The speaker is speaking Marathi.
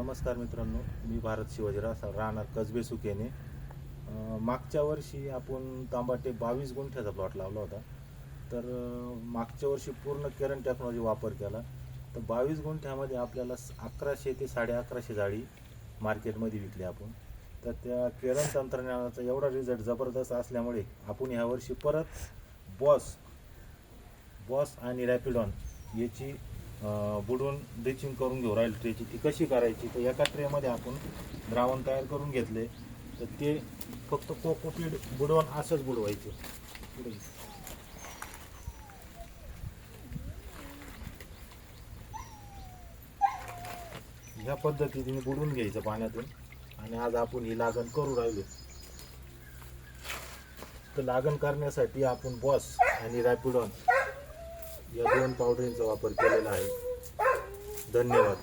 नमस्कार मित्रांनो मी भारत शिवाजीराव राहणार कसबे सुकेने. मागच्या वर्षी आपण तांबाटे बावीस गुंठ्याचा प्लॉट लावला होता. तर मागच्या वर्षी पूर्ण केरन टेक्नॉलॉजी वापर केला. तर बावीस गुंठ्यामध्ये आपल्याला अकराशे ते साडे अकराशे जाळी मार्केटमध्ये विकली आपण. तर त्या केरन तंत्रज्ञानाचा एवढा रिझल्ट जबरदस्त असल्यामुळे आपण ह्या वर्षी परत बॉस बॉस आणि रॅपिडॉन याची बुडवून ड्रिचिंग करून घेऊ राहील. ट्रेची ती कशी करायची? तर एका ट्रेमध्ये आपण द्रावण तयार करून घेतले. तर ते फक्त कोकोपीड बुडवून असंच बुडवायचं. ह्या पद्धतीने बुडवून घ्यायचं पाण्यातून. आणि आज आपण ही लागण करू राहिलो. तर लागण करण्यासाठी आपण बॉस आणि रॅपिडॉन या दोन पावडरींचा वापर केलेला आहे. धन्यवाद.